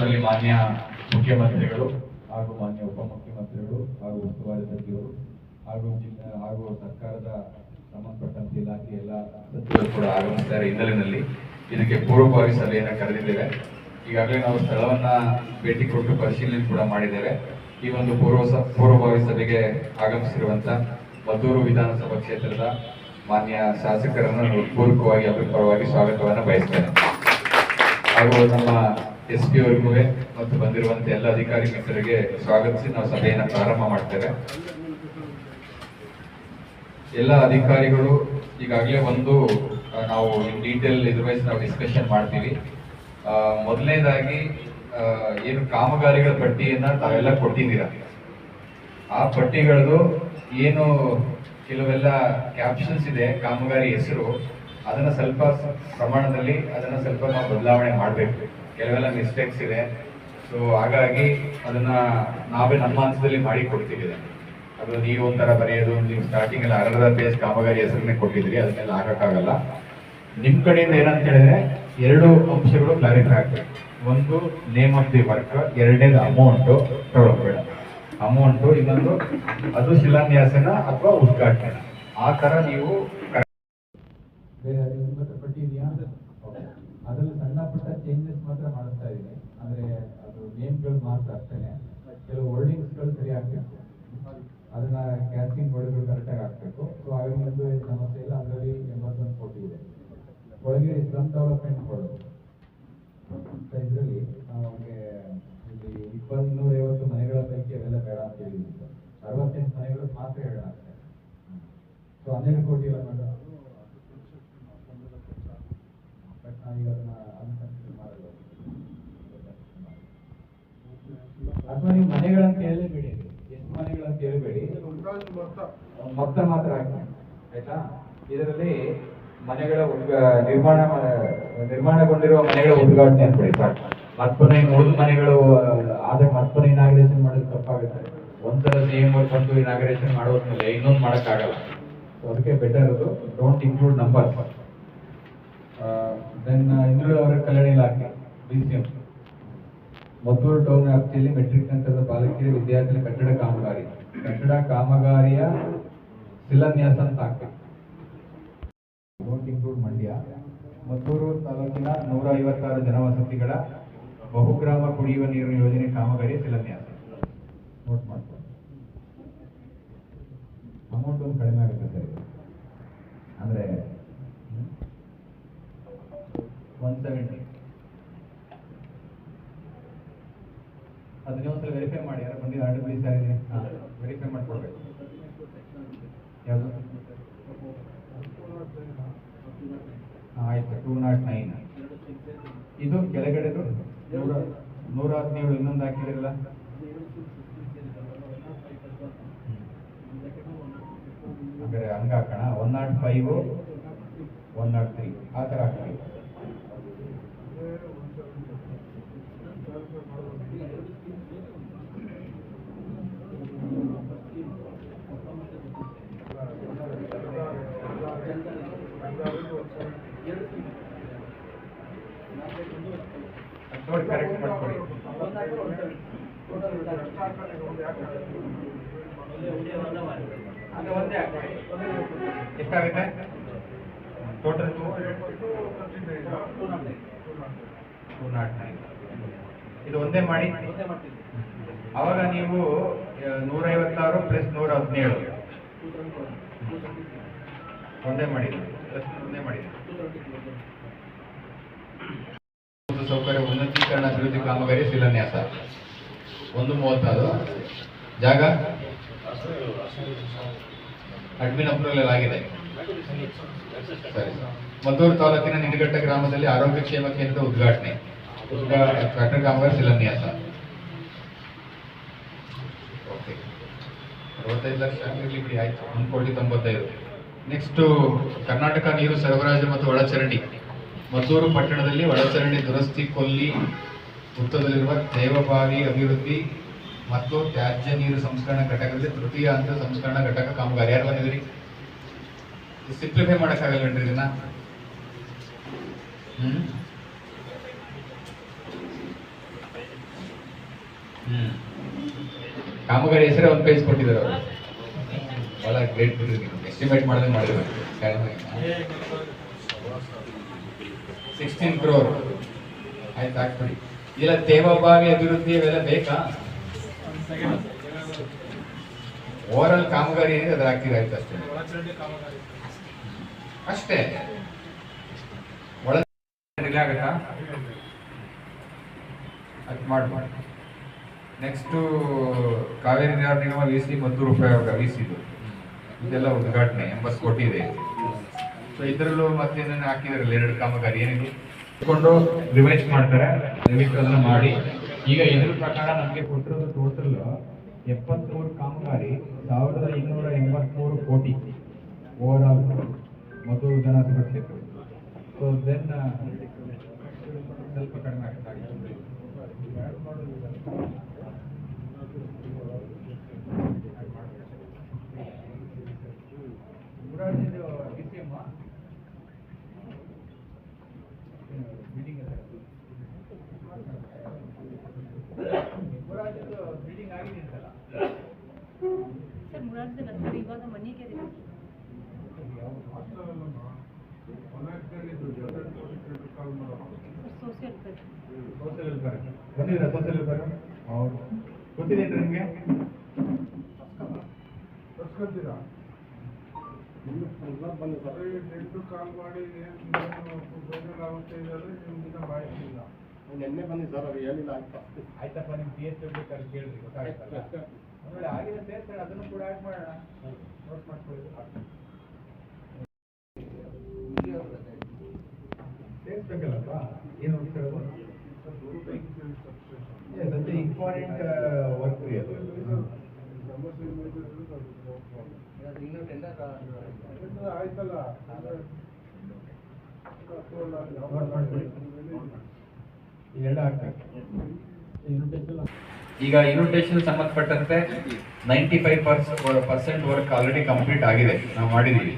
ಮದ್ದೂರಿನಲ್ಲಿ ಮಾನ್ಯ ಮುಖ್ಯಮಂತ್ರಿಗಳು ಹಾಗೂ ಮಾನ್ಯ ಉಪಮುಖ್ಯಮಂತ್ರಿಗಳು ಹಾಗೂ ಉಸ್ತುವಾರಿ ಸಚಿವರು ಹಾಗೂ ಜಿಲ್ಲಾ ಹಾಗೂ ಸರ್ಕಾರದ ಸಂಬಂಧಪಟ್ಟಂತೆ ಇಲಾಖೆ ಎಲ್ಲ ಸಚಿವರು ಕೂಡ ಆಗಮಿಸಿದ್ದಾರೆ ಹಿನ್ನೆಲೆಯಲ್ಲಿ. ಇದಕ್ಕೆ ಪೂರ್ವಭಾವಿ ಸಭೆಯನ್ನು ಕರೆದಿದ್ದೇವೆ. ಈಗಾಗಲೇ ನಾವು ಸ್ಥಳವನ್ನ ಭೇಟಿ ಕೊಟ್ಟು ಪರಿಶೀಲನೆ ಕೂಡ ಮಾಡಿದ್ದೇವೆ. ಈ ಒಂದು ಪೂರ್ವ ಪೂರ್ವಭಾವಿ ಸಭೆಗೆ ಆಗಮಿಸಿರುವಂತ ಮದ್ದೂರು ವಿಧಾನಸಭಾ ಕ್ಷೇತ್ರದ ಮಾನ್ಯ ಶಾಸಕರನ್ನು ಪೂರ್ವಕವಾಗಿ ಅಭಿಪ್ರಾಯವಾಗಿ ಸ್ವಾಗತವನ್ನು ಬಯಸ್ತೇನೆ. ಹಾಗೂ ನಮ್ಮ ಎಸ್ ಪಿ ಅವರಿಗೂ ಮತ್ತು ಬಂದಿರುವಂತ ಎಲ್ಲ ಅಧಿಕಾರಿ ಮಿತ್ರರಿಗೆ ಸ್ವಾಗತಿಸಿ. ನಾವು ಸಭೆಯನ್ನು ಪ್ರಾರಂಭ ಮಾಡ್ತೇವೆ. ಎಲ್ಲ ಅಧಿಕಾರಿಗಳು ಈಗಾಗಲೇ ಒಂದು ನಾವು ಡೀಟೇಲ್ ಇದ್ರ ವೈಸ್ ನಾವು ಡಿಸ್ಕಷನ್ ಮಾಡ್ತೀವಿ. ಮೊದಲನೇದಾಗಿ ಏನು ಕಾಮಗಾರಿಗಳ ಪಟ್ಟಿಯನ್ನ ತಾವೆಲ್ಲ ಕೊಟ್ಟಿದ್ದೀರಾ ಆ ಪಟ್ಟಿಗಳದು ಏನು ಕೆಲವೆಲ್ಲ ಕ್ಯಾಪ್ಷನ್ಸ್ ಇದೆ, ಕಾಮಗಾರಿ ಹೆಸರು, ಅದನ್ನ ಸ್ವಲ್ಪ ಪ್ರಮಾಣದಲ್ಲಿ, ಅದನ್ನ ಸ್ವಲ್ಪ ನಾವು ಬದಲಾವಣೆ ಮಾಡಬೇಕು. ಕೆಲವೆಲ್ಲ ಮಿಸ್ಟೇಕ್ಸ್ ಇದೆ. ಸೊ ಹಾಗಾಗಿ ಅದನ್ನ ನಾವೇ ನಮ್ಮ ಹಂತದಲ್ಲಿ ಮಾಡಿ ಕೊಡ್ತೀವಿ ಅದು ನೀವು ಒಂಥರ ಬರೆಯೋದು, ನೀವು ಸ್ಟಾರ್ಟಿಂಗ್ ಅಲ್ಲಿ ಅರ್ಧ ಪೇಜ್ ಕಾಮಗಾರಿ ಹೆಸರನ್ನೇ ಕೊಟ್ಟಿದ್ರಿ ಅದನ್ನೆಲ್ಲ ಹಾಕೋಕ್ಕಾಗಲ್ಲ. ನಿಮ್ಮ ಕಡೆಯಿಂದ ಏನಂತ ಹೇಳಿದ್ರೆ, ಎರಡು ಅಂಶಗಳು ಕ್ಲಾರಿಫೈ ಆಗ್ಬೇಕು ಒಂದು ನೇಮ್ ಆಫ್ ದಿ ವರ್ಕ್ ಎರಡನೇದು ಅಮೌಂಟ್ ತಗೊಳ್ಬೇಡ ಅಮೌಂಟ್ ಇನ್ನೊಂದು ಅದು ಶಿಲಾನ್ಯಾಸನ ಅಥವಾ ಉದ್ಘಾಟನೆ. ಆ ಥರ ನೀವು ಬೇರೆ ನಿಮ್ಮ ಹತ್ರ ಪಟ್ಟಿ ಇದೆಯಾ Okay. ಅದ್ರಲ್ಲಿ ಸಣ್ಣ ಪುಟ್ಟ ಚೇಂಜಸ್ ಮಾತ್ರ ಮಾಡಿಸ್ತಾ ಇದ್ದೀನಿ ಅಂದ್ರೆ ಅದು ನೇಮ್ಗಳು ಮಾತ್ರ ಅಷ್ಟೇನೆ ಕೆಲವು ವರ್ಡಿಂಗ್ಸ್ಗಳು ಸರಿ ಆಗ್ಬೇಕು. ಅದನ್ನ ಕ್ಯಾಸ್ಟಿಂಗ್ ವರ್ಡ್ಗಳು ಕರೆಕ್ಟಾಗಿ ಹಾಕ್ಬೇಕು. ಸೊ ಏನ್ ಸಮಸ್ಯೆ ಇಲ್ಲ. ಅದರಲ್ಲಿ ಎಂಬತ್ತೊಂದು ಕೋಟಿ ಇದೆ. ಒಳಗೆ ಸ್ಲಮ್ ಡೆವಲಪ್ಮೆಂಟ್ ಕೊಡೋದು ಇದರಲ್ಲಿ ನಮಗೆ ಇಲ್ಲಿ ಇನ್ನೂರ ಐವತ್ತು ಮನೆಗಳ ಪೈಕಿ ಅವೆಲ್ಲ ಬೇಡ ಅಂತ ಹೇಳಿದ್ವಿ ಅರವತ್ತೆಂಟು ಮನೆಗಳು ಮಾತ್ರ ಹೇಳ ಸೊ ಹನ್ನೆರಡು ಕೋಟಿ ಎಲ್ಲ ಮಾಡ ಬಟ್ ನಾವೀಗ ಅದನ್ನ ಅನ್ಕನ್ಸಿಡರ್ ಮಾಡಲ್ಲ ಅಥವಾ ನೀವು ಮನೆಗಳಂತ ಹೇಳಬೇಡಿ ಎಷ್ಟು ಮನೆಗಳಂತ ಹೇಳಬೇಡಿ ಮೊತ್ತ ಮಾತ್ರ ಹಾಕಿ ಆಯ್ತಾ? ಇದರಲ್ಲಿ ಮನೆಗಳ ಉದ್ಘಾ, ನಿರ್ಮಾಣ ನಿರ್ಮಾಣಗೊಂಡಿರುವ ಮನೆಗಳ ಉದ್ಘಾಟನೆ ಅಂತ ಸಾಕು. ಮೂರು ಪುನಃ ಉಳಿದ ಮನೆಗಳು ಆದ್ರೆ ಮತ್ತೊಮ್ಮೆ ಇನಾಗ್ರೇಷನ್ ಮಾಡೋದು ತಪ್ಪಾಗುತ್ತೆ. ಒಂದ್ಸಲ ನೇಮ್ ಬಂದು ಇನಾಗ್ರೇಷನ್ ಮಾಡೋದ್ಮೇಲೆ ಇನ್ನೊಂದು ಮಾಡೋಕ್ಕಾಗಲ್ಲ. ಸೊ ಅದಕ್ಕೆ ಬೆಟರ್ ಅದು. ಡೋಂಟ್ ಇನ್ಕ್ಲೂಡ್ ನಂಬರ್ ದೆನ್ ಹಿಂದುಳಿದ ಅವರ ಕಲ್ಯಾಣ ಇಲಾಖೆ B C M Maddur town ವ್ಯಾಪ್ತಿಯಲ್ಲಿ ಮೆಟ್ರಿಕ್ ನಂತರದ ಬಾಲಕಿಯರ ವಿದ್ಯಾರ್ಥಿಗಳ ಕಟ್ಟಡ ಕಾಮಗಾರಿ. ಕಟ್ಟಡ ಕಾಮಗಾರಿಯ ಶಿಲಾನ್ಯಾಸ ಅಂತ ಆಗ್ತದೆ ಮಂಡ್ಯ. ಮದ್ದೂರು ತಾಲೂಕಿನ ನೂರ ಐವತ್ತಾರು ಜನವಸತಿಗಳ ಬಹುಗ್ರಾಮ ಕುಡಿಯುವ ನೀರು ಯೋಜನೆ ಕಾಮಗಾರಿ ಶಿಲಾನ್ಯಾಸ. ನೋಟ್ ಮಾಡ್ಕೊಳ್ಳಿ ಅಮೌಂಟ್ ಒಂದು ಕಡಿಮೆ ಆಗುತ್ತೆ ಸರ್. ಅಂದ್ರೆ ಒನ್ ಸೆವೆಂಟಿ ಅದನ್ನ ಒಂದ್ಸಲ ವೆರಿಫೈ ಮಾಡಿ. ಯಾರು ಬಂದಿದ್ದು ಆರ್ಡರ್ ಯಾರಿದೆ ವೆರಿಫೈ ಮಾಡ್ಕೊಡ್ಬೇಕು. ಆಯ್ತು. Two naught nine. ಇದು ಕೆಳಗಡೆದು? ನೂರ ನೂರ ಹದಿನೇಳು, ಇನ್ನೊಂದು ಹಾಕಿರಲ್ಲ ಹಾಗಾದ್ರೆ ಹಂಗ ಹಾಕೋಣ. One naught five, one naught three. ಆ ಥರ ಹಾಕಿ ನೋಡಿ ಕರೆಕ್ಟ್ ಮಾಡ್ಕೊಳ್ಳಿ ಅದು ಒಂದೇ ಹಾಕೊಳ್ಳಿ ಎಷ್ಟಾಗುತ್ತೆ ಟೋಟಲ್ ಟೂ ಇದು ಒಂದೇ ಮಾಡಿ. ಅವಾಗ ನೀವು ನೂರೈವತ್ತಾರು ಪ್ಲಸ್ ನೂರ ಹದಿನೇಳು ಒಂದೇ ಮಾಡಿ ಒಂದೇ ಮಾಡಿ ಸೌಕರ್ಯ, ಉನ್ನತೀಕರಣ, ಅಭಿವೃದ್ಧಿ, ಕಾಮಗಾರಿ, ಶಿಲಾನ್ಯಾಸ. ಒಂದು ಮೂವತ್ತಾರು. ಜಾಗ? ಅಡ್ಮಿನ್ ಅಪ್ರೂವಲ್ ಆಗಿದೆ. ಸರಿ. ಮದ್ದೂರು ತಾಲೂಕಿನ ನಿಡಘಟ್ಟ ಗ್ರಾಮದಲ್ಲಿ ಆರೋಗ್ಯ ಕ್ಷೇಮ ಕೇಂದ್ರದ ಉದ್ಘಾಟನೆ. ಉದ್ಘಾ- ಕಟ್ಟಡ ಕಾಮಗಾರಿ ಶಿಲಾನ್ಯಾಸ. ಓಕೆ. ಅರವತ್ತೈದು ಲಕ್ಷ ಆಗಿರಲಿ ಬಿಡಿ, ಆಯ್ತು. ಒಂದು ಕೋಟಿ ತೊಂಬತ್ತೈದು. ನೆಕ್ಸ್ಟ್ ಕರ್ನಾಟಕ ನೀರು ಸರಬರಾಜು ಮತ್ತು ಒಳಚರಂಡಿ. ಮದ್ದೂರು ಪಟ್ಟಣದಲ್ಲಿ ಒಳಚರಂಡಿ ದುರಸ್ತಿ ಕೊಲ್ಲಿ ವೃತ್ತದಲ್ಲಿರುವ ದೇವಬಾವಿ ಅಭಿವೃದ್ಧಿ ಮತ್ತು ತ್ಯಾಜ್ಯ ನೀರು ಸಂಸ್ಕರಣಾ ಘಟಕದಲ್ಲಿ ತೃತೀಯ ಹಂತ ಸಂಸ್ಕರಣಾ ಘಟಕ ಕಾಮಗಾರಿ. ಯಾರು ಬಂದಿದ್ರಿ ಸಿಂಪ್ಲಿಫೈ ಮಾಡೋಕ್ಕಾಗಲ್ಲ ಇದನ್ನ? ಕಾಮಗಾರಿ ಹೆಸರೇ ಒಂದು ಪೇಜ್ ಕೊಟ್ಟಿದ್ದಾರೆ ಅವರು. ಭಾಳ ಗ್ರೇಟ್ ಬಿಡ್ರಿ ಎಸ್ಟಿಮೇಟ್ ಮಾಡಿದ್ರೆ ಮಾಡಿರ್ಬೇಕು ಸಿಕ್ಸ್ಟೀನ್ ಕ್ರೋರ್ ಆಯ್ತು ಹಾಕ್ಬಿಡಿ ಇಲ್ಲ, ತೇವಾಭಾವಿ ಅಭಿವೃದ್ಧಿ ಇವೆಲ್ಲ ಬೇಕಾ? ಓವರ್ ಆಲ್ ಕಾಮಗಾರಿ ಏನಿದೆ ಅದ್ರ ಹಾಕಿದ್ರೆ ಆಯ್ತು ಅಷ್ಟೇ. ಅಷ್ಟೇ. ಡಿಲೇ ಮಾಡಿ ಮಾಡಿ. ನೆಕ್ಸ್ಟು ಕಾವೇರಿ ನೀರಾವರಿ ನಿಗಮ ವಿ ಸಿ ಮದ್ದೂರು ಉಪಯೋಗ ವಿ ಸಿದು ಇದೆಲ್ಲ ಉದ್ಘಾಟನೆ, ಎಂಬತ್ತು ಕೋಟಿ ಇದೆ ಸೊ ಇದರಲ್ಲೂ ಮತ್ತೆ ಏನೇನು ಹಾಕಿದಾರಲ್ಲ, ಎರಡು ಕಾಮಗಾರಿ ಏನಿದೆ? ಕೊಂಡು ರಿವೈಸ್ ಮಾಡ್ತಾರೆ ರಿವೈಸ್ ಅದನ್ನ ಮಾಡಿ. ಈಗ ಇದ್ರ ಪ್ರಕಾರ ನಮಗೆ ಕೊಟ್ಟಿರೋದು ಟೋಟಲ್ ಎಪ್ಪತ್ತ್ಮೂರು ಕಾಮಗಾರಿ, ಸಾವಿರದ ಇನ್ನೂರ ಎಂಬತ್ಮೂರು ಕೋಟಿ ಓವರ್ ಆಲ್ ಮಧು ಜನ ಸುರಕ್ಷಿತ ಸೊ ದೆನ್ ಸ್ವಲ್ಪ ಕಡಿಮೆ ಆಗ್ತಾ ಬಿಲ್ಡಿಂಗ್ ಆಗಿದೆ ಅಂತಲ್ಲ ಸರ್ ಮುರಾರ್ಜಲ್ಲ ಸರ್ ಇವಾಗ ಮನೆಗೆ ಸೋಷಿಯಲ್ ಸರ್ ಸೋಷಿಯಲ್ ವೆಲ್ಫೇರ್ ಬಂದಿದ್ದೀರಾ ಸೋಷಿಯಲ್ ವೆಲ್ಫೇರ್ ಹೌದು ಗೊತ್ತಿದೆ ನಿಮಗೆ ತರ್ಸ್ಕೊತೀರಾ ಎಂಟು ಕಾಲ್ ಮಾಡಿ ಏನು ಆಗುತ್ತೆ ಇರೋದು ನಿಮ್ಗಿನ್ನ ಮಾಹಿತಿ ಇಲ್ಲ ನಿನ್ನೆ ಬನ್ನಿ ಸರ್ ಅವ್ರು ಹೇಳಿಲ್ಲ ಆಯ್ತಾ ಆಮೇಲೆ ಆಗಿದೆ ಸೇರ್ತಾರೆ ಅದನ್ನು ಕೂಡ ಆ್ಯಡ್ ಮಾಡೋಣ ನೋಟ್ ಮಾಡ್ಕೊಳ್ಳಿ ಸೇರಿಸ್ಬೇಕಲ್ಲಪ್ಪ ಏನು ಇಂಪಾರ್ಟೆಂಟ್ ವರ್ಕ್ ರೀ ಅದು ಇನ್ನೂ ಟೆಂಡರ್ ಈಗ ಇನ್ವಿಟೇಷನ್ ಸಂಬಂಧಪಟ್ಟಂತೆ ninety five percent work already complete ಆಗಿದೆ. ನಾವು ಮಾಡಿದೀವಿ.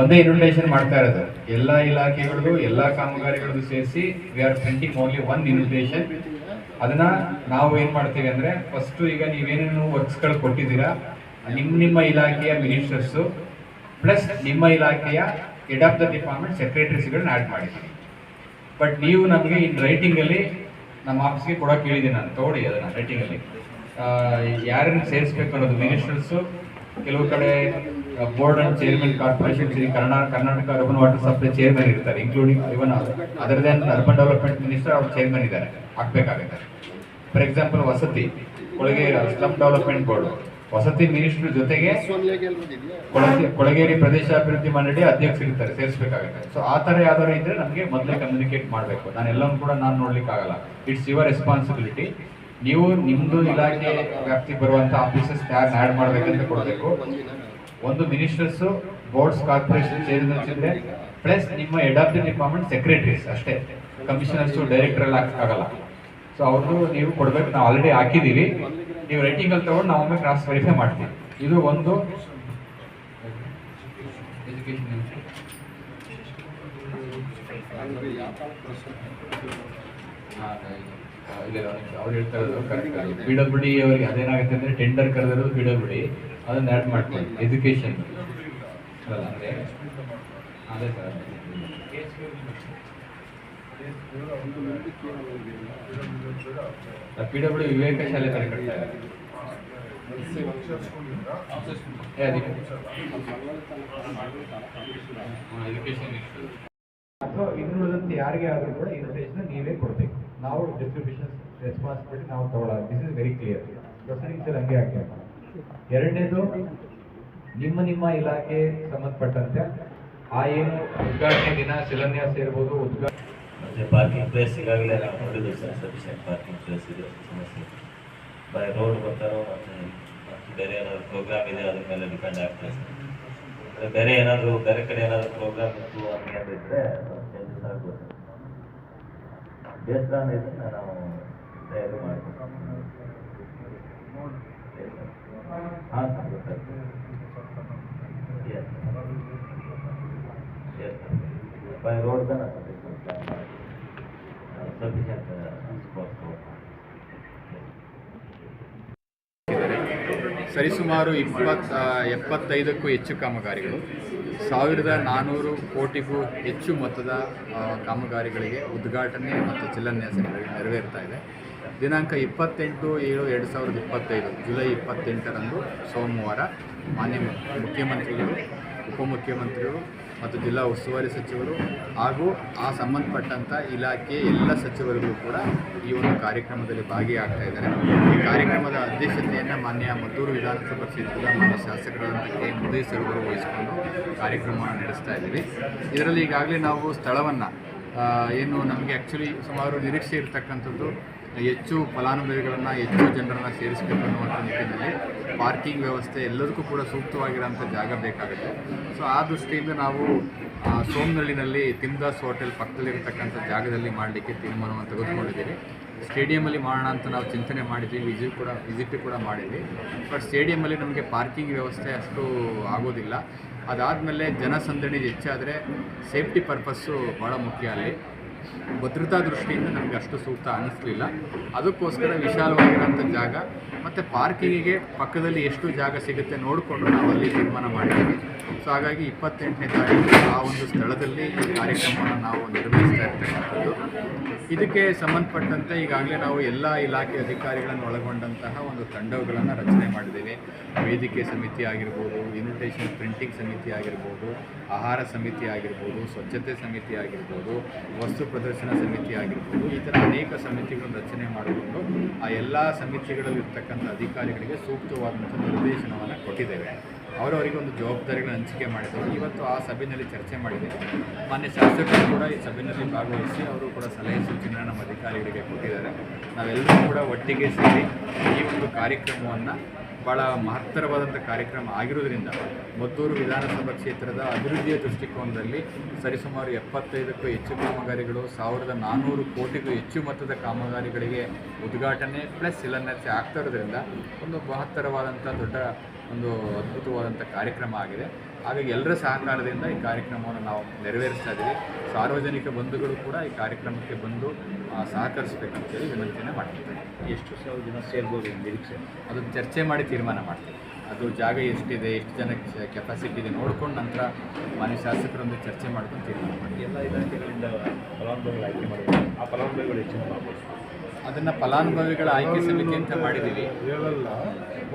ಒಂದೇ ಇನ್ವಿಟೇಷನ್ ಮಾಡ್ತಾ ಇರೋದು. ಎಲ್ಲ ಇಲಾಖೆಗಳದ್ದು, ಎಲ್ಲ ಕಾಮಗಾರಿಗಳದ್ದು ಸೇರಿಸಿ V R printing only one invitation ಅದನ್ನ ನಾವು ಏನ್ ಮಾಡ್ತೀವಿ ಅಂದ್ರೆ ಫಸ್ಟ್ ಈಗ ನೀವೇನೇನು ವರ್ಕ್ಸ್ಗಳು ಕೊಟ್ಟಿದ್ದೀರಾ ನಿಮ್ಮ ನಿಮ್ಮ ಇಲಾಖೆಯ ಮಿನಿಸ್ಟರ್ಸು ಪ್ಲಸ್ ನಿಮ್ಮ ಇಲಾಖೆಯ ಹೆಡ್ ಆಫ್ ದ ಡಿಪಾರ್ಟ್ಮೆಂಟ್ ಸೆಕ್ರೆಟರೀಸ್ಗಳನ್ನ ಆ್ಯಡ್ ಮಾಡಿದ್ದೀನಿ ಬಟ್ ನೀವು ನಮಗೆ ಇನ್ ರೈಟಿಂಗ್ ಅಲ್ಲಿ, ನಮ್ಮ ಆಫೀಸ್ಗೆ ಕೊಡೋಕೆ ಹೇಳಿದ್ದೀನಿ ನಾನು, ತಗೊಳ್ಳಿ ಅದನ್ನ ರೈಟಿಂಗ್ ಅಲ್ಲಿ. ಯಾರನ್ನು ಸೇರಿಸ್ಬೇಕು ಅನ್ನೋದು ಮಿನಿಸ್ಟರ್ಸ್ ಕೆಲವು ಕಡೆ board and chairman corporation Karnataka Karnataka urban water supply chairman ಇರ್ತಾರೆ ಇನ್ಕ್ಲೂಡಿಂಗ್ ಇವನ್ ಅದರದೇ ಅರ್ಬನ್ ಡೆವಲಪ್ಮೆಂಟ್ ಮಿನಿಸ್ಟರ್ ಅವ್ರ ಚೇರ್ಮನ್ ಇದ್ದಾರೆ ಹಾಕ್ಬೇಕಾಗುತ್ತೆ ಫಾರ್ ಎಕ್ಸಾಂಪಲ್ ವಸತಿ ಕೊಳಗೆ ಸ್ಲಮ್ ಡೆವಲಪ್ಮೆಂಟ್ ಬೋರ್ಡ್ ವಸತಿ ಮಿನಿಸ್ಟರ್ ಜೊತೆಗೆ ಕೊಳಗೆ, ಕೊಳಗೇರಿ ಪ್ರದೇಶ ಅಭಿವೃದ್ಧಿ ಮಂಡಳಿ ಅಧ್ಯಕ್ಷರು ಇರ್ತಾರೆ, ಸೇರಿಸಬೇಕಾಗುತ್ತೆ. ಸೊ ಆ ಥರ ಯಾವ್ದಾರು ಇದ್ರೆ ನಮಗೆ ಮೊದಲೇ ಕಮ್ಯುನಿಕೇಟ್ ಮಾಡಬೇಕು. ನಾನು ಎಲ್ಲವೂ ಕೂಡ ನಾನು ನೋಡ್ಲಿಕ್ಕೆ ಆಗಲ್ಲ ಇಟ್ಸ್ ಯುವರ್ ರೆಸ್ಪಾನ್ಸಿಬಿಲಿಟಿ ನೀವು ನಿಮ್ದು ಇಲಾಖೆ ವ್ಯಾಪ್ತಿ ಬರುವಂತ ಆಫೀಸಸ್ ಯಾರನ್ನ ಆ್ಯಡ್ ಮಾಡ್ಬೇಕಂತ ಕೊಡಬೇಕು. ಒಂದು ಮಿನಿಸ್ಟರ್ಸ್ ಬೋರ್ಡ್ಸ್ ಕಾರ್ಪೊರೇಷನ್ ಇದ್ರೆ ಪ್ಲಸ್ ನಿಮ್ಮ head of the department secretaries ಅಷ್ಟೇ. ಕಮಿಷನರ್ಸ್ ಡೈರೆಕ್ಟರ್ ಎಲ್ಲ ಹಾಕಕ್ಕಾಗಲ್ಲ ಸೊ ಅವ್ರದ್ದು ನೀವು ಕೊಡ್ಬೇಕು. ನಾವು ಆಲ್ರೆಡಿ ಹಾಕಿದ್ದೀವಿ ನೀವು ರೈಟಿಂಗ್ ಅಲ್ಲಿ ತಗೊಂಡು ನಾವು ಒಮ್ಮೆ ಕ್ರಾಸ್ ವೆರಿಫೈ ಮಾಡ್ತೀವಿ. ಇದು ಒಂದು ಎಜುಕೇಶನ್ ಅವ್ರು ಹೇಳ್ತಾ ಇರೋದು ಕರೆಕ್ಟ್ ಪಿ ಡಬ್ಲ್ಯೂ ಡಿ ಅವರಿಗೆ ಅದೇನಾಗುತ್ತೆ ಅಂದ್ರೆ ಟೆಂಡರ್ ಕರೆದಿರೋದು ಪಿ ಡಬ್ಲ್ಯೂ ಡಿ ಅದನ್ನ ಆ್ಯಡ್ ಮಾಡ್ಕೊಳ್ಳಿ ಎಜುಕೇಶನ್ ಅಲ್ಲ ಅಂದ್ರೆ ಅದೇ ಸರ್ ಪಿ ಡಬ್ಲ್ಯೂ ವಿವೇಕ ಶಾಲೆ ತರ ಎಜುಕೇಶನ್ ಅಥವಾ ಇನ್ನುಳಿದಂತೆ ಯಾರಿಗೆ ಆದರೂ ಕೂಡ ಇನ್ವಿಟೇಷನ್ ನೀವೇ ಕೊಡ್ಬೇಕು. ನಾವು ಡಿಸ್ಟ್ರಿಬ್ಯೂಷನ್ ರೆಸ್ಪಾನ್ಸಿಬಿಲಿಟಿ ನಾವು ತಗೊಳ್ಳೋದು this is very clear proceedings ಹಂಗೆ ಹಾಕಿ ಎರಡನೇದು, ನಿಮ್ಮ ನಿಮ್ಮ ಇಲಾಖೆ ಸಂಬಂಧಪಟ್ಟಂತೆ ಆ ಏನು ಉದ್ಘಾಟನೆ ದಿನ, ಶಿಲಾನ್ಯಾಸ ಇರ್ಬೋದು ಉದ್ಘಾಟನೆ ಪಾರ್ಕಿಂಗ್ ಪ್ಲೇಸ್ ಈಗಾಗಲೇ ನಾವು ನೋಡಿದ್ವಿ ಸರ್ ಸಫಿಷಿಯಂಟ್ ಪಾರ್ಕಿಂಗ್ ಪ್ಲೇಸ್ ಇದೆ, ಸಮಸ್ಯೆ. ಬೈ ರೋಡ್ ಬರ್ತಾರೋ ಮತ್ತು ಮತ್ತು ಬೇರೆ ಏನಾದರೂ ಪ್ರೋಗ್ರಾಮ್ ಇದೆ, ಅದ್ರ ಮೇಲೆ ಡಿಪೆಂಡ್ ಆಗ್ತದೆ ಸರ್. ಬೇರೆ ಏನಾದರೂ ಬೇರೆ ಕಡೆ ಏನಾದರೂ ಪ್ರೋಗ್ರಾಮ್ ಇತ್ತು ಇದ್ದರೆ ಚೇಂಜಸ್ ಆಗ್ಬೋದು. ದೇವಸ್ಥಾನ ಇದನ್ನ ನಾವು ತಯಾರು ಮಾಡಬೇಕು ಹಾಂ ಸರ್ ಗೊತ್ತಾಗ್ತದೆ ಎಸ್ ಎಸ್ ಬೈ ರೋಡ್ ತಾನೆ ಸಫಿಷಿಯಂಟ್ ಸರಿಸುಮಾರು ಇಪ್ಪತ್ತ ಎಪ್ಪತ್ತೈದಕ್ಕೂ ಹೆಚ್ಚು ಕಾಮಗಾರಿಗಳು. ಸಾವಿರದ ನಾನ್ನೂರು ಕೋಟಿಗೂ ಹೆಚ್ಚು ಮೊತ್ತದ ಕಾಮಗಾರಿಗಳಿಗೆ ಉದ್ಘಾಟನೆ ಮತ್ತು ಶಿಲಾನ್ಯಾಸ ನೆರವೇರ್ತಾ ಇದೆ. ದಿನಾಂಕ ಇಪ್ಪತ್ತೆಂಟು ಏಳು ಎರಡು ಸಾವಿರದ ಇಪ್ಪತ್ತೈದು, ಜುಲೈ ಇಪ್ಪತ್ತೆಂಟರಂದು ಸೋಮವಾರ ಮಾನ್ಯ ಮುಖ್ಯಮಂತ್ರಿಗಳು, ಉಪಮುಖ್ಯಮಂತ್ರಿಗಳು ಮತ್ತು ಜಿಲ್ಲಾ ಉಸ್ತುವಾರಿ ಸಚಿವರು ಹಾಗೂ ಆ ಸಂಬಂಧಪಟ್ಟಂಥ ಇಲಾಖೆ ಎಲ್ಲ ಸಚಿವರುಗಳು ಕೂಡ ಈ ಒಂದು ಕಾರ್ಯಕ್ರಮದಲ್ಲಿ ಭಾಗಿಯಾಗ್ತಾ ಇದ್ದಾರೆ. ಈ ಕಾರ್ಯಕ್ರಮದ ಅಧ್ಯಕ್ಷತೆಯನ್ನು ಮಾನ್ಯ ಮದ್ದೂರು ವಿಧಾನಸಭಾ ಕ್ಷೇತ್ರದ ಮಾನ್ಯ ಶಾಸಕರಾದಂಥ ಕೆ. ಮುದೇಶ್ ಸರ್ವರು ವಹಿಸಿಕೊಂಡು ಕಾರ್ಯಕ್ರಮವನ್ನು ನಡೆಸ್ತಾ ಇದ್ದೀವಿ. ಇದರಲ್ಲಿ ಈಗಾಗಲೇ ನಾವು ಸ್ಥಳವನ್ನು ಏನು ನಮಗೆ ಆ್ಯಕ್ಚುಲಿ ಸುಮಾರು ನಿರೀಕ್ಷೆ ಇರತಕ್ಕಂಥದ್ದು ಹೆಚ್ಚು ಫಲಾನುಭವಿಗಳನ್ನು, ಹೆಚ್ಚು ಜನರನ್ನು ಸೇರಿಸಬೇಕು ಅನ್ನುವಂಥ ನಿಟ್ಟಿನಲ್ಲಿ ಪಾರ್ಕಿಂಗ್ ವ್ಯವಸ್ಥೆ ಎಲ್ಲದಕ್ಕೂ ಕೂಡ ಸೂಕ್ತವಾಗಿರೋಂಥ ಜಾಗ ಬೇಕಾಗುತ್ತೆ. ಸೊ ಆ ದೃಷ್ಟಿಯಿಂದ ನಾವು ಸೋಮನಳ್ಳಿನಲ್ಲಿ ತಿಮ್ದಾಸ್ ಹೋಟೆಲ್ ಪಕ್ಕದಲ್ಲಿರ್ತಕ್ಕಂಥ ಜಾಗದಲ್ಲಿ ಮಾಡಲಿಕ್ಕೆ ತೀರ್ಮಾನವನ್ನು ತೆಗೆದುಕೊಂಡಿದ್ದೀವಿ. ಸ್ಟೇಡಿಯಮಲ್ಲಿ ಮಾಡೋಣ ಅಂತ ನಾವು ಚಿಂತನೆ ಮಾಡಿದ್ವಿ ವಿಸಿಟ್ ಕೂಡ ವಿಸಿಟ್ ಕೂಡ ಮಾಡಿದ್ವಿ. ಬಟ್ ಸ್ಟೇಡಿಯಮಲ್ಲಿ ನಮಗೆ ಪಾರ್ಕಿಂಗ್ ವ್ಯವಸ್ಥೆ ಅಷ್ಟು ಆಗೋದಿಲ್ಲ. ಅದಾದಮೇಲೆ ಜನಸಂದಣಿ ಹೆಚ್ಚಾದರೆ ಸೇಫ್ಟಿ ಪರ್ಪಸ್ಸು ಭಾಳ ಮುಖ್ಯ ಅಲ್ಲಿ. ಭದ್ರತಾ ದೃಷ್ಟಿಯಿಂದ ನಮಗೆ ಅಷ್ಟು ಸೂಕ್ತ ಅನ್ನಿಸ್ಲಿಲ್ಲ. ಅದಕ್ಕೋಸ್ಕರ ವಿಶಾಲವಾಗಿರೋಂಥ ಜಾಗ, ಮತ್ತು ಪಾರ್ಕಿಂಗಿಗೆ ಪಕ್ಕದಲ್ಲಿ ಎಷ್ಟು ಜಾಗ ಸಿಗುತ್ತೆ ನೋಡಿಕೊಂಡು ನಾವು ಅಲ್ಲಿ ತೀರ್ಮಾನ ಮಾಡಿದ್ದೀವಿ. ಸೊ ಹಾಗಾಗಿ ಇಪ್ಪತ್ತೆಂಟನೇ ತಾರೀಕು ಆ ಒಂದು ಸ್ಥಳದಲ್ಲಿ ಈ ಕಾರ್ಯಕ್ರಮವನ್ನು ನಾವು ನಿರ್ವಹಿಸ್ತಾ ಇರ್ತಕ್ಕಂಥದ್ದು. ಇದಕ್ಕೆ ಸಂಬಂಧಪಟ್ಟಂತೆ ಈಗಾಗಲೇ ನಾವು ಎಲ್ಲ ಇಲಾಖೆ ಅಧಿಕಾರಿಗಳನ್ನು ಒಳಗೊಂಡಂತಹ ಒಂದು ತಂಡಗಳನ್ನು ರಚನೆ ಮಾಡಿದ್ದೇವೆ. ವೇದಿಕೆ ಸಮಿತಿ ಆಗಿರ್ಬೋದು ಇನ್ವಿಟೇಷನ್ ಪ್ರಿಂಟಿಂಗ್ ಸಮಿತಿ ಆಗಿರ್ಬೋದು, ಆಹಾರ ಸಮಿತಿ ಆಗಿರ್ಬೋದು, ಸ್ವಚ್ಛತೆ ಸಮಿತಿ ಆಗಿರ್ಬೋದು, ವಸ್ತು ಪ್ರದರ್ಶನ ಸಮಿತಿ ಆಗಿರ್ಬೋದು, ಈ ಥರ ಅನೇಕ ಸಮಿತಿಗಳನ್ನು ರಚನೆ ಮಾಡಿಕೊಂಡು ಆ ಎಲ್ಲ ಸಮಿತಿಗಳಲ್ಲಿ ಇರ್ತಕ್ಕಂಥ ಅಧಿಕಾರಿಗಳಿಗೆ ಸೂಕ್ತವಾದಂಥ ನಿರ್ದೇಶನವನ್ನು ಕೊಟ್ಟಿದ್ದೇವೆ. ಅವರವರಿಗೆ ಒಂದು ಜವಾಬ್ದಾರಿಗಳನ್ನು ಹಂಚಿಕೆ ಮಾಡಿದರು. ಇವತ್ತು ಆ ಸಭೆಯಲ್ಲಿ ಚರ್ಚೆ ಮಾಡಿದೆ. ಮಾನ್ಯ ಶಾಸಕರು ಕೂಡ ಈ ಸಭೆಯಲ್ಲಿ ಭಾಗವಹಿಸಿ ಅವರು ಕೂಡ ಸಲಹೆ ಸೂಚನೆ ನಮ್ಮ ಅಧಿಕಾರಿಗಳಿಗೆ ಕೊಟ್ಟಿದ್ದಾರೆ. ನಾವೆಲ್ಲರೂ ಕೂಡ ಒಟ್ಟಿಗೆ ಸೇರಿ ಈ ಒಂದು ಕಾರ್ಯಕ್ರಮವನ್ನು ಭಾಳ ಮಹತ್ತರವಾದಂಥ ಕಾರ್ಯಕ್ರಮ ಆಗಿರೋದ್ರಿಂದ ಮದ್ದೂರು ವಿಧಾನಸಭಾ ಕ್ಷೇತ್ರದ ಅಭಿವೃದ್ಧಿಯ ದೃಷ್ಟಿಕೋನದಲ್ಲಿ ಸರಿಸುಮಾರು ಎಪ್ಪತ್ತೈದಕ್ಕೂ ಹೆಚ್ಚು ಕಾಮಗಾರಿಗಳು, ಸಾವಿರದ ನಾನ್ನೂರು ಕೋಟಿಗೂ ಹೆಚ್ಚು ಮೊತ್ತದ ಕಾಮಗಾರಿಗಳಿಗೆ ಉದ್ಘಾಟನೆ ಪ್ಲಸ್ ಶಿಲಾನ್ಯಾಸ ಆಗ್ತಾ ಇರೋದ್ರಿಂದ ಒಂದು ಮಹತ್ತರವಾದಂಥ ದೊಡ್ಡ ಒಂದು ಅದ್ಭುತವಾದಂಥ ಕಾರ್ಯಕ್ರಮ ಆಗಿದೆ. ಹಾಗಾಗಿ ಎಲ್ಲರ ಸಹಕಾರದಿಂದ ಈ ಕಾರ್ಯಕ್ರಮವನ್ನು ನಾವು ನೆರವೇರಿಸ್ತಾ ಇದ್ದೀವಿ. ಸಾರ್ವಜನಿಕ ಬಂಧುಗಳು ಕೂಡ ಈ ಕಾರ್ಯಕ್ರಮಕ್ಕೆ ಬಂದು ಸಹಕರಿಸಬೇಕಂತೇಳಿ ವಿನಂತಿಯನ್ನು ಮಾಡ್ತಿದ್ದಾರೆ ಎಷ್ಟು ಸಾವಿರ ಜನ ಸೇರ್ಬೋದು ನಿರೀಕ್ಷೆ? ಅದನ್ನು ಚರ್ಚೆ ಮಾಡಿ ತೀರ್ಮಾನ ಮಾಡ್ತೀವಿ. ಅದು ಜಾಗ ಎಷ್ಟಿದೆ ಎಷ್ಟು ಜನ ಕೆಪಾಸಿಟಿ ಇದೆ ನೋಡ್ಕೊಂಡು ನಂತರ ಮನೆ ಶಾಸಕರೊಂದು ಚರ್ಚೆ ಮಾಡ್ಕೊಂಡು ತೀರ್ಮಾನ ಮಾಡ್ತೀವಿ. ಎಲ್ಲ ಇಲಾಖೆಗಳಿಂದ ಫಲಾನುಭವಿಗಳು ಆಯ್ಕೆ ಮಾಡಬೇಕು ಆ ಫಲಾನುಭವಿಗಳು ಹೆಚ್ಚಿನ ಅದನ್ನು ಫಲಾನುಭವಿಗಳ ಆಯ್ಕೆ ಸಮಿತಿ ಅಂತ ಮಾಡಿದೀವಿ ಹೇಳಲ್ಲ.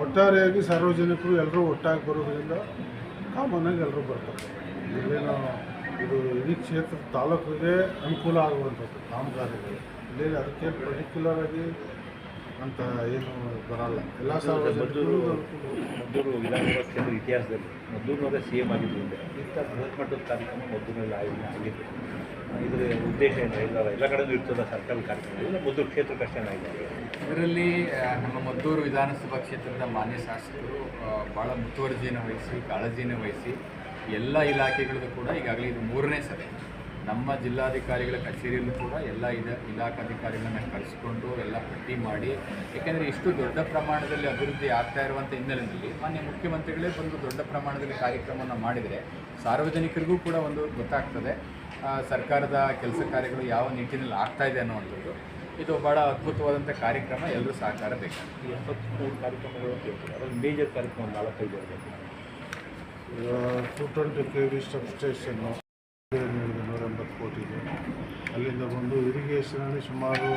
ಒಟ್ಟಾರೆಯಾಗಿ ಸಾರ್ವಜನಿಕರು ಎಲ್ಲರೂ ಒಟ್ಟಾಗಿ ಬರೋದ್ರಿಂದ ಕಾಮನ್ನಾಗಿ ಎಲ್ಲರೂ ಬರ್ತಾರೆ. ಇಲ್ಲೇನೋ ಇದು ಇಡೀ ಕ್ಷೇತ್ರ ತಾಲೂಕಿಗೆ ಅನುಕೂಲ ಆಗುವಂಥದ್ದು, ಕಾಮಗಾರಿಗಳು. ಇಲ್ಲಿ ಅದಕ್ಕೆ ಪರ್ಟಿಕ್ಯುಲರ್ ಆಗಿ ಅಂತ ಏನು ಬರಲ್ಲ. ಎಲ್ಲ ಮದ್ದೂರು ಮದ್ದೂರು ವಿಧಾನಸಭಾ ಕ್ಷೇತ್ರ ಇತಿಹಾಸದಲ್ಲಿ ಮದ್ದೂರಿನವರೇ ಸಿ ಎಂ ಆಗಿದ್ದು ಮುಂದೆ. ಇಂಥ ಬೃಹತ್ ಮಟ್ಟದ ಕಾರ್ಯಕ್ರಮ ಮದ್ದೂರಿನಲ್ಲಿ ಆಯೋಜನೆ ಆಗಿತ್ತು ಇದರ ಉದ್ದೇಶ ಏನು ಇಲ್ಲ. ಎಲ್ಲ ಕಡೆಯೂ ಇರ್ತದೆ ಸರ್ಕಾರಿ ಕಾರ್ಯಕ್ರಮ. ಇಲ್ಲ ಮದ್ದೂರು ಕ್ಷೇತ್ರಕ್ಕಷ್ಟೇ ಆಗಿದೆ ಇದರಲ್ಲಿ ನಮ್ಮ ಮದ್ದೂರು ವಿಧಾನಸಭಾ ಕ್ಷೇತ್ರದ ಮಾನ್ಯ ಶಾಸಕರು ಭಾಳ ಮುತುವರ್ಜಿಯನ್ನು ವಹಿಸಿ ಕಾಳಜಿಯನ್ನು ವಹಿಸಿ ಎಲ್ಲ ಇಲಾಖೆಗಳದ್ದು ಕೂಡ ಈಗಾಗಲೇ ಇದು ಮೂರನೇ ಸಭೆ. ನಮ್ಮ ಜಿಲ್ಲಾಧಿಕಾರಿಗಳ ಕಚೇರಿಯಲ್ಲೂ ಕೂಡ ಎಲ್ಲ ಇದ ಇಲಾಖಾಧಿಕಾರಿಗಳನ್ನ ಕರೆಸಿಕೊಂಡು ಎಲ್ಲ ಪಟ್ಟಿ ಮಾಡಿ ಏಕೆಂದರೆ ಇಷ್ಟು ದೊಡ್ಡ ಪ್ರಮಾಣದಲ್ಲಿ ಅಭಿವೃದ್ಧಿ ಆಗ್ತಾ ಇರುವಂಥ ಹಿನ್ನೆಲೆಯಲ್ಲಿ ಮಾನ್ಯ ಮುಖ್ಯಮಂತ್ರಿಗಳೇ ಬಂದು ದೊಡ್ಡ ಪ್ರಮಾಣದಲ್ಲಿ ಕಾರ್ಯಕ್ರಮವನ್ನು ಮಾಡಿದರೆ ಸಾರ್ವಜನಿಕರಿಗೂ ಕೂಡ ಒಂದು ಗೊತ್ತಾಗ್ತದೆ. ಆ, ಸರ್ಕಾರದ ಕೆಲಸ ಕಾರ್ಯಗಳು ಯಾವ ನಿಟ್ಟಿನಲ್ಲಿ ಆಗ್ತಾ ಇದೆ ಅನ್ನುವಂಥದ್ದು. ಇದು ಭಾಳ ಅದ್ಭುತವಾದಂಥ ಕಾರ್ಯಕ್ರಮ ಎಲ್ಲರೂ ಸಹಕಾರ ಬೇಕು ಈ ಎಪ್ಪತ್ತ್ಮೂರು ಕಾರ್ಯಕ್ರಮಗಳು ಅದರಲ್ಲಿ ಮೇಜರ್ ಕಾರ್ಯಕ್ರಮ ಒಂದು ನಾಲ್ಕೈದು ಇರಬೇಕು. Two twenty K V sub station ನೂರ ಎಂಬತ್ತು ಕೋಟಿ ಇದೆ ಅಲ್ಲಿಂದ ಬಂದು ಇರಿಗೇಷನಲ್ಲಿ ಸುಮಾರು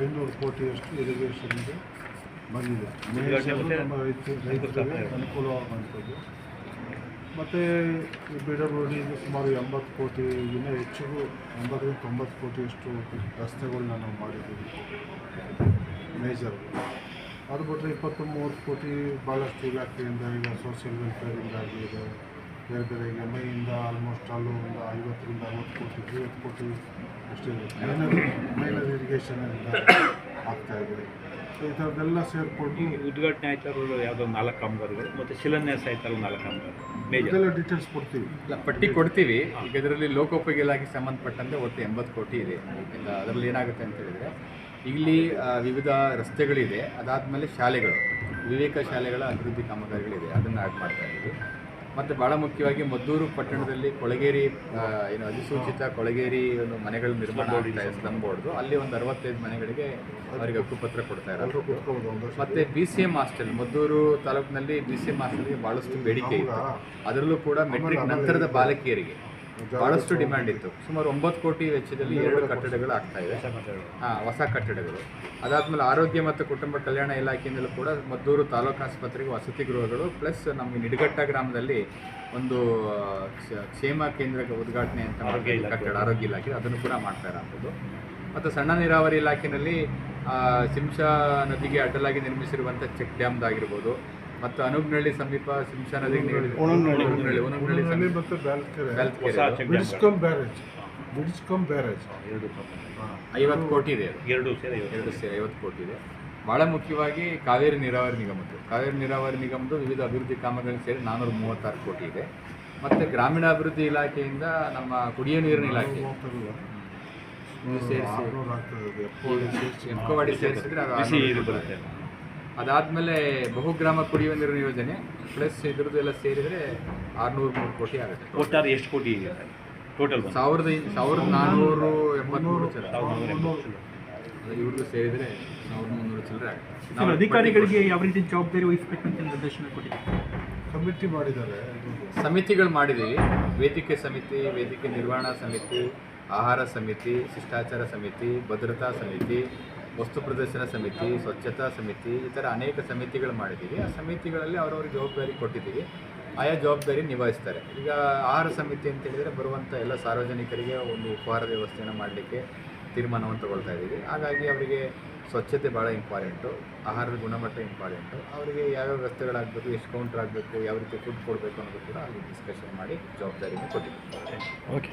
ಐನೂರು ಕೋಟಿಯಷ್ಟು ಇರಿಗೇಷನ್ಗೆ ಬಂದಿದೆ. ನಮ್ಮ ರೈತರು ರೈತರಿಗೆ ಅನುಕೂಲವಾಗುವಂಥದ್ದು ಮತ್ತು ಈ ಬಿ ಡಬ್ಲ್ಯೂ ಡಿಗೆ ಸುಮಾರು ಎಂಬತ್ತು ಕೋಟಿಗಿಂತ ಹೆಚ್ಚು ಎಂಬತ್ತರಿಂದ ತೊಂಬತ್ತು ಕೋಟಿಯಷ್ಟು ರಸ್ತೆಗಳನ್ನ ನಾವು ಮಾಡಿದ್ದೀವಿ. ಮೇಜರ್ ಅದು ಬಿಟ್ಟರೆ ಇಪ್ಪತ್ತು ಮೂವತ್ತು ಕೋಟಿ ಭಾಳಷ್ಟು ಇಲಾಖೆಯಿಂದ ಈಗ ಸೋಷಿಯಲ್ ವೆಲ್ಫೇರಿಂದ ಆಗಿದೆ ಬೇರೆ ಬೇರೆ ಈಗ ಮೈಯಿಂದ ಆಲ್ಮೋಸ್ಟ್ ಅಲ್ಲೂ ಒಂದು ಐವತ್ತರಿಂದ ಅರವತ್ತು ಕೋಟಿ ಐವತ್ತು ಕೋಟಿ ಅಷ್ಟೇ ಮೈನರ್ ಇರಿಗೇಷನಿಂದ ಆಗ್ತಾ ಇದೆ. ಸೊ ಈ ಥರದ್ದೆಲ್ಲ ಸೇರಿಕೊಂಡು ಉದ್ಘಾಟನೆ ಆಯ್ತಾರಲ್ಲ ಯಾವುದೋ ನಾಲ್ಕು ಕಾಮಗಾರಿಗಳು ಮತ್ತು ಶಿಲಾನ್ಯಾಸ ಆಯ್ತಾರಲ್ಲ ನಾಲ್ಕು ಕಾಮಗಾರಿ ಮೇಜರ್. ಇದೆಲ್ಲ ಡೀಟೇಲ್ಸ್ ಕೊಡ್ತೀವಿ. ಇಲ್ಲ ಪಟ್ಟಿ ಕೊಡ್ತೀವಿ. ಈಗ ಇದರಲ್ಲಿ ಲೋಕೋಪಯೋಗಿ ಸಂಬಂಧಪಟ್ಟಂತೆ ಒಟ್ಟು ಎಂಬತ್ತು ಕೋಟಿ ಇದೆ. ಈಗ ಅದರಲ್ಲಿ ಏನಾಗುತ್ತೆ ಅಂತ ಹೇಳಿದರೆ ಇಲ್ಲಿ ವಿವಿಧ ರಸ್ತೆಗಳಿದೆ. ಅದಾದಮೇಲೆ ಶಾಲೆಗಳು ವಿವೇಕ ಶಾಲೆಗಳ ಅಭಿವೃದ್ಧಿ ಕಾಮಗಾರಿಗಳಿದೆ. ಅದನ್ನು ಆ್ಯಡ್ ಮಾಡ್ತಾ ಇದ್ದೀವಿ ಮತ್ತು ಭಾಳ ಮುಖ್ಯವಾಗಿ ಮದ್ದೂರು ಪಟ್ಟಣದಲ್ಲಿ ಕೊಳಗೇರಿ ಏನು ಅಧಿಸೂಚಿತ ಕೊಳಗೇರಿ ಒಂದು ಮನೆಗಳು ನಿರ್ಮಾಣ ಆಗ್ತಾ ಇದೆ ಸ್ಲಮ್ ಬೋರ್ಡ್ದು. ಅಲ್ಲಿ ಒಂದು ಅರವತ್ತೈದು ಮನೆಗಳಿಗೆ ಅವರಿಗೆ ಹಕ್ಕುಪತ್ರ ಕೊಡ್ತಾ ಇರೋದು. ಮತ್ತು ಮತ್ತೆ B C M hostel Maddur ತಾಲೂಕಿನಲ್ಲಿ ಬಿ ಸಿ ಎಂ ಹಾಸ್ಟೆಲ್ಗೆ ಭಾಳಷ್ಟು ಬೇಡಿಕೆ ಇತ್ತು. ಅದರಲ್ಲೂ ಕೂಡ ಮೆಟ್ರಿಕ್ ನಂತರದ ಬಾಲಕಿಯರಿಗೆ ಭಾಳಷ್ಟು ಡಿಮ್ಯಾಂಡ್ ಇತ್ತು. ಸುಮಾರು ಒಂಬತ್ತು ಕೋಟಿ ವೆಚ್ಚದಲ್ಲಿ ಎರಡು ಕಟ್ಟಡಗಳು ಆಗ್ತಾ ಇದೆ ಹಾಂ ಹೊಸ ಕಟ್ಟಡಗಳು. ಅದಾದಮೇಲೆ ಆರೋಗ್ಯ ಮತ್ತು ಕುಟುಂಬ ಕಲ್ಯಾಣ ಇಲಾಖೆಯಿಂದಲೂ ಕೂಡ ಮದ್ದೂರು ತಾಲೂಕು ಆಸ್ಪತ್ರೆಗೆ ವಸತಿ ಗೃಹಗಳು ಪ್ಲಸ್ ನಮಗೆ ನಿಡಘಟ್ಟ ಗ್ರಾಮದಲ್ಲಿ ಒಂದು ಕ್ಷೇಮ ಕೇಂದ್ರ ಉದ್ಘಾಟನೆ ಅಂತ ಕಟ್ಟಡ ಆರೋಗ್ಯ ಇಲಾಖೆ. ಅದನ್ನು ಕೂಡ ಮಾಡ್ತಾ ಇರೋಂಥದ್ದು ಮತ್ತು ಸಣ್ಣ ನೀರಾವರಿ ಇಲಾಖೆಯಲ್ಲಿ ಸಿಂಶಾ ನದಿಗೆ ಅಡ್ಡಲಾಗಿ ನಿರ್ಮಿಸಿರುವಂಥ ಚೆಕ್ ಡ್ಯಾಮ್ದಾಗಿರ್ಬೋದು. ಮತ್ತು ಅನುಗ್ನಳ್ಳಿ ಸಮೀಪ ಶಿಂಶಾ ನದಿ ನೀರು- ಸಮೀಪ. ಮತ್ತು ಬ್ಯಾಲ್ಕೆರೆ. ಬ್ಯಾರೇಜ್. ಬ್ಯಾರೇಜ್. ಎರಡು ಐವತ್ತು ಕೋಟಿ ಇದೆ ಎರಡು ಸೇರಿ ಎರಡು ಸೇರಿ ಐವತ್ತು ಕೋಟಿ ಇದೆ. ಭಾಳ ಮುಖ್ಯವಾಗಿ ಕಾವೇರಿ ನೀರಾವರಿ ನಿಗಮದ್ದು. ಕಾವೇರಿ ನೀರಾವರಿ ನಿಗಮದ್ದು ವಿವಿಧ ಅಭಿವೃದ್ಧಿ ಕಾಮಗಾರಿ ಸೇರಿ ನಾನ್ನೂರ ಮೂವತ್ತಾರು ಕೋಟಿ ಇದೆ. ಮತ್ತು ಗ್ರಾಮೀಣಾಭಿವೃದ್ಧಿ ಇಲಾಖೆಯಿಂದ ನಮ್ಮ ಕುಡಿಯೋ ನೀರಿನ ಇಲಾಖೆ. ಸೇರಿಸಿ. ಎಂಕೋವಾಡಿ ಸೇರಿಸಿದ್ರೆ ಅದು ಅದಾದಮೇಲೆ ಬಹುಗ್ರಾಮ ಕುಡಿಯುವ ನೀರಿನ ಯೋಜನೆ ಪ್ಲಸ್ ಇದ್ರದ್ದು ಎಲ್ಲ ಸೇರಿದರೆ ಆರುನೂರು ಮೂರು ಕೋಟಿ ಆಗುತ್ತೆ. ಒಟ್ಟಾರೆ ಎಷ್ಟು ಕೋಟಿ ಇದೆ? ಟೋಟಲ್ ಸಾವಿರದ ಸಾವಿರದ ನಾನ್ನೂರು ಎಂಬತ್ಮೂರು ಇವ್ರದ್ದು ಸೇರಿದರೆ ಸಾವಿರದ ಮುನ್ನೂರು ಚಿಲ್ಲರೆ ಆಗುತ್ತೆ. ನಾವು ಅಧಿಕಾರಿಗಳಿಗೆ ಯಾವ ರೀತಿ ಜವಾಬ್ದಾರಿ ವಹಿಸಬೇಕಂತ ನಿರ್ದೇಶನ ಕೊಟ್ಟಿದ್ದೀವಿ ಕಮಿಟಿ ಮಾಡಿದ್ದಾರೆ. ಸಮಿತಿಗಳು ಮಾಡಿದ್ದೀವಿ. ವೇದಿಕೆ ಸಮಿತಿ ವೇದಿಕೆ ನಿರ್ವಹಣಾ ಸಮಿತಿ ಆಹಾರ ಸಮಿತಿ ಶಿಷ್ಟಾಚಾರ ಸಮಿತಿ ಭದ್ರತಾ ಸಮಿತಿ ವಸ್ತು ಪ್ರದರ್ಶನ ಸಮಿತಿ, ಸ್ವಚ್ಛತಾ ಸಮಿತಿ, ಈ ಥರ ಅನೇಕ ಸಮಿತಿಗಳು ಮಾಡಿದ್ದೀವಿ. ಆ ಸಮಿತಿಗಳಲ್ಲಿ ಅವರವ್ರಿಗೆ ಜವಾಬ್ದಾರಿ ಕೊಟ್ಟಿದ್ದೀವಿ. ಆಯಾ ಜವಾಬ್ದಾರಿ ನಿಭಾಯಿಸ್ತಾರೆ. ಈಗ ಆಹಾರ ಸಮಿತಿ ಅಂತ ಹೇಳಿದರೆ ಬರುವಂಥ ಎಲ್ಲ ಸಾರ್ವಜನಿಕರಿಗೆ ಒಂದು ಉಪಹಾರ ವ್ಯವಸ್ಥೆಯನ್ನು ಮಾಡಲಿಕ್ಕೆ ತೀರ್ಮಾನವನ್ನು ತಗೊಳ್ತಾ ಇದ್ದೀವಿ. ಹಾಗಾಗಿ ಅವರಿಗೆ ಸ್ವಚ್ಛತೆ ಭಾಳ ಇಂಪಾರ್ಟೆಂಟು ಆಹಾರದ ಗುಣಮಟ್ಟ ಇಂಪಾರ್ಟೆಂಟು ಅವರಿಗೆ ಯಾವ್ಯಾವ ವ್ಯವಸ್ಥೆಗಳಾಗಬೇಕು, ಎಷ್ಟು ಕೌಂಟ್ರ್ ಆಗಬೇಕು, ಯಾವ ರೀತಿ ಫುಡ್ ಕೊಡಬೇಕು ಅನ್ನೋದು ಕೂಡ ಅಲ್ಲಿ ಡಿಸ್ಕಷನ್ ಮಾಡಿ ಜವಾಬ್ದಾರಿಯನ್ನು ಕೊಟ್ಟಿದ್ದೀವಿ. ಓಕೆ